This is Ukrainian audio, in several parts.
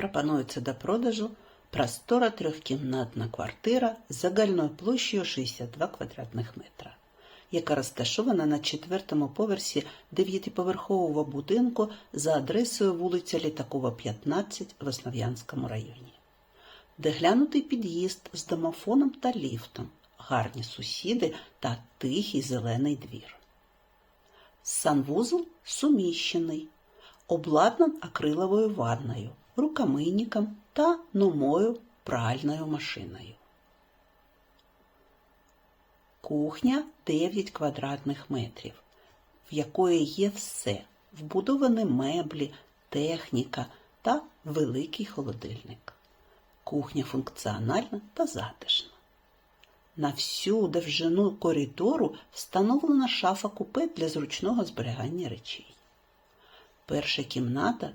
Пропонується до продажу простора трьохкімнатна квартира з загальною площею 62 квадратних метра, яка розташована на четвертому поверсі дев'ятиповерхового будинку за адресою вулиця Літакова, 15 в Основ'янському районі. Доглянутий під'їзд з домофоном та ліфтом, гарні сусіди та тихий зелений двір. Санвузол суміщений, обладнан акриловою ванною, рукомийніком та новою пральною машиною. Кухня 9 квадратних метрів, в якої є все вбудовані меблі, техніка та великий холодильник. Кухня функціональна та затишна. На всю довжину коридору встановлена шафа купе для зручного зберігання речей. Перша кімната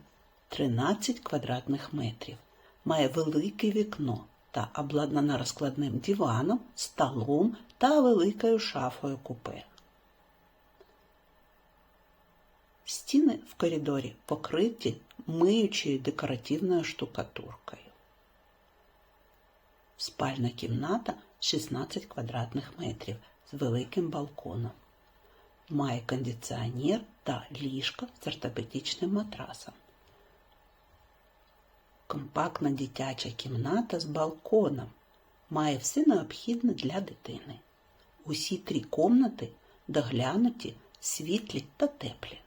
13 квадратних метрів, має велике вікно та обладнана розкладним диваном, столом та великою шафою купе. Стіни в коридорі покриті миючою декоративною штукатуркою. Спальна кімната 16 квадратних метрів з великим балконом. Має кондиціонер та ліжко з ортопедичним матрасом. Компактна дитяча кімната з балконом. Має все необхідне для дитини. Усі три кімнати доглянуті, світлі та теплі.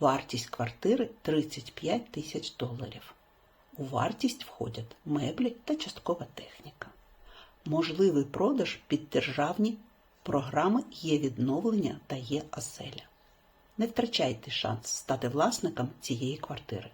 Вартість квартири 35 тисяч доларів. У вартість входять меблі та часткова техніка. Можливий продаж під державні програми є відновлення та є оселя. Не втрачайте шанс стати власником цієї квартири.